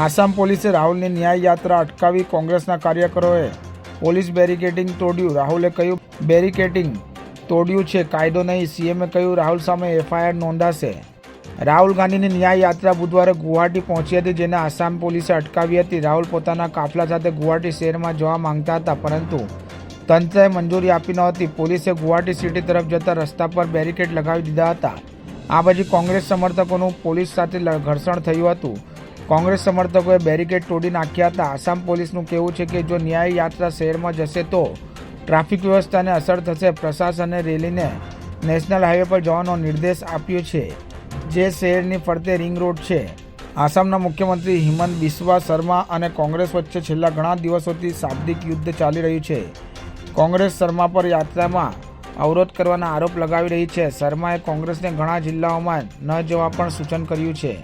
આસામ પોલીસે રાહુલની ન્યાય યાત્રા અટકાવી કોંગ્રેસના કાર્યકરોએ પોલીસ બેરિકેડિંગ તોડ્યું. રાહુલે કહ્યું, બેરિકેડિંગ તોડ્યું છે, કાયદો નહીં. સીએમએ કહ્યું, રાહુલ સામે એફઆઈઆર નોંધાશે. રાહુલ ગાંધીની ન્યાય યાત્રા બુધવારે ગુવાહાટી પહોંચી હતી, જેને આસામ પોલીસે અટકાવી હતી. રાહુલ પોતાના કાફલા સાથે ગુવાહાટી શહેરમાં જવા માંગતા હતા, પરંતુ તંત્રએ મંજૂરી આપી નહોતી પોલીસે ગુવાહાટી સિટી તરફ જતા રસ્તા પર બેરિકેડ લગાવી દીધા હતા. આ પછી કોંગ્રેસ સમર્થકોનું પોલીસ સાથે ઘર્ષણ થયું હતું. કોંગ્રેસ સમર્થકોએ બેરિકેડ તોડી નાખ્યા હતા. આસામ પોલીસનું કહેવું છે કે જો ન્યાય યાત્રા શહેરમાં જશે તો ટ્રાફિક વ્યવસ્થાને અસર થશે. પ્રશાસને રેલીને નેશનલ હાઈવે પર જવાનો નિર્દેશ આપ્યો છે, જે શહેરની ફરતે રિંગ રોડ છે. આસામના મુખ્યમંત્રી હિમંત બિસ્વા શર્મા અને કોંગ્રેસ વચ્ચે છેલ્લા ઘણા દિવસોથી શાબ્દિક યુદ્ધ ચાલી રહ્યું છે. કોંગ્રેસ શર્મા પર યાત્રામાં અવરોધ કરવાના આરોપ લગાવી રહી છે. શર્માએ કોંગ્રેસને ઘણા જિલ્લાઓમાં ન જવા પણ સૂચન કર્યું છે.